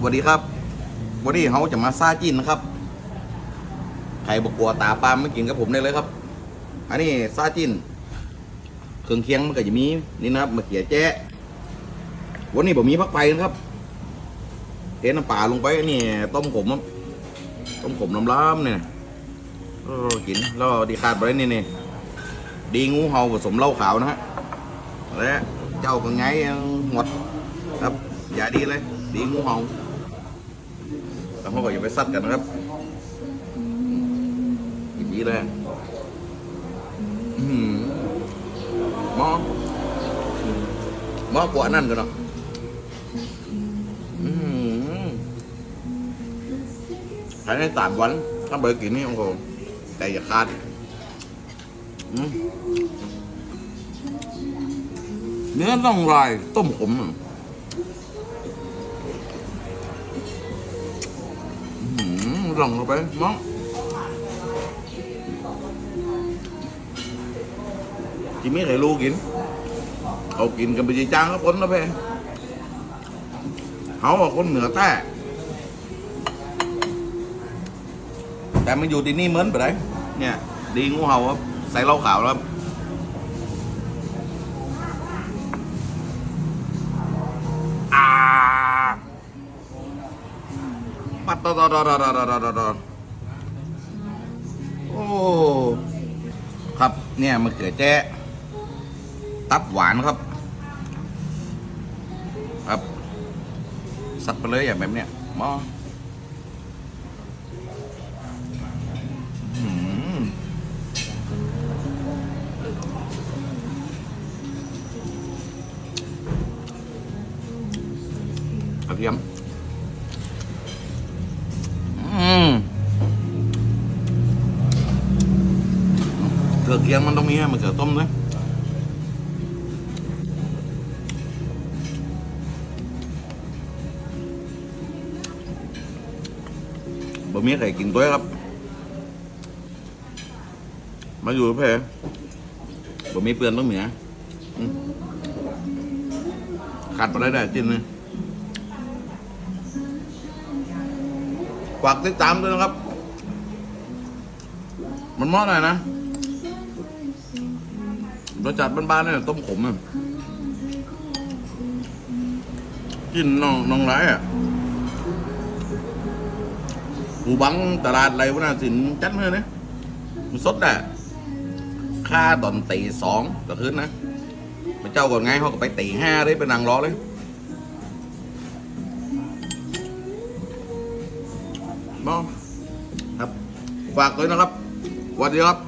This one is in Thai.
สวัสดีครับวันนี้เขาจะมาซาจินนะครับใครบอกกลัวตาปลาไม่กินกับผมได้เลยครับ อันนี้ซาจินเครื่องเคียงมันก็จะมีนี่นะครับมะเขือแจ้วันนี้ผมมีพักไปนะครับเทน้ำปลาลงไปนี่ต้มขมต้มขมน้ำล้ำเนี่ยกินแล้วดีขาดไปนี่นี่ดีงูเห่าผสมเหล้าขาวนะฮะและเจ้าก็ไงหมดครับ อย่าดีเลย ดีงูเห่า แล้วเขาก็อย่าไปซัดกันนะครับกินดีเลยมอมอกว่านั่นกันเนาะภายในสามวัน ถ้าเบอร์กินนี่โอ้โหแต่อย่าขาดเนื้อน่องลายต้มขม อหือลองเข้าไปน้องกินไม่เคยรู้กิน เอากินกันไปจีจางก็พ้นแล้วเพ่เขาบอะคนเหนือแต่แต่มันอยู่ที่นี่เหมือนไปไหนเนี่ย ดีงูเห่าครับใส่เหล้าขาวแล้ว ตตตตตโอ้ครับเนี่ยมะเขือแจ้ตับหวานครับ ครับสับไปเลยอย่างแบบเนี้ยมอเทียม อเคียงมันต้องมีให้มันเกลือต้มด้วยบะหมี่ไข่กินตัวครับ มาอยู่เพ่บะหมี่เปื่อนต้องเหมียขาดไปได้ได้จิ้นเลยฝากติดตามด้วยนะครับ มันมาะหน่อยนะ รสจัดบ้านๆเนี่ยต้มขมอะกินน้องน้องไรอะกูบังตลาดไรวะน่ะสินจัดเลยนะมันสดอะค่าตอนตีสองต่อคืนนะพระเจ้าก่อนไงเขาก็ไปตีห้าเลยไปนั่งรอเลยมองครับฝากด้วยนะครับสวัสดีครับ